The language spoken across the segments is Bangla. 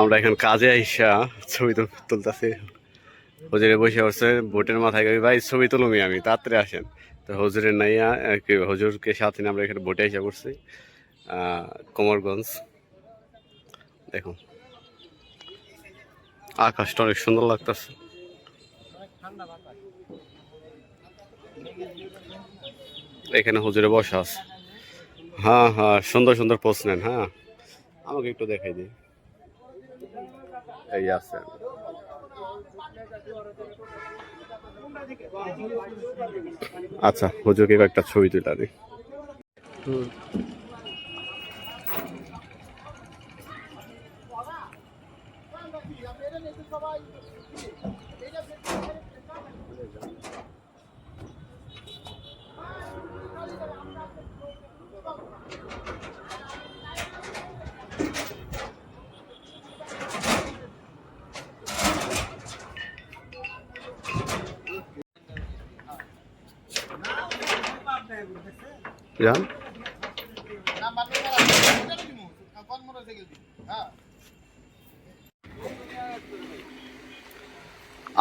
আমরা এখন কাজে আইসা ছবি তুলতেছি। হজুরে বসে পড়ছে বোটের মাথায় কই ভাই, ছবি তুলুমি আমি, তাড়াতাড়ি আসেন। তো হজুরের নাইয়া হজুরকে সাথে আমরা এখানে বোটে এসে করছি কোমরগঞ্জ। দেখুন। আকাশটা অনেক সুন্দর লাগতেছে। এখানে হুজুরে বসা আছে। হ্যাঁ হ্যাঁ সুন্দর সুন্দর পোস্ট নেন হ্যাঁ। আমাকে একটু দেখাই দিই। এই আছে। আচ্ছা হুজুরকে একটা ছবি তুলে দিই। হুম।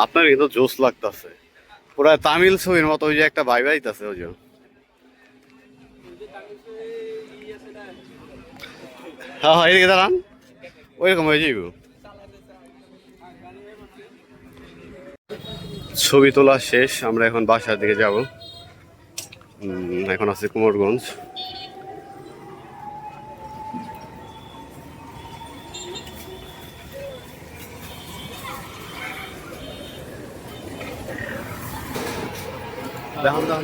আপনার কিন্তু জোস লাগতেছে। পুরা তামিল ছবির মতো ওই যে একটা ভাই ভাইতাছে ওই যে হ্যাঁ হ্যাঁ দাঁড়ান। ওইরকম হয়ে যাইব। ছবি তোলা শেষ, আমরা এখন বাসার দিকে যাব। এখন আছে কুমারগঞ্জ। দেখান দেখান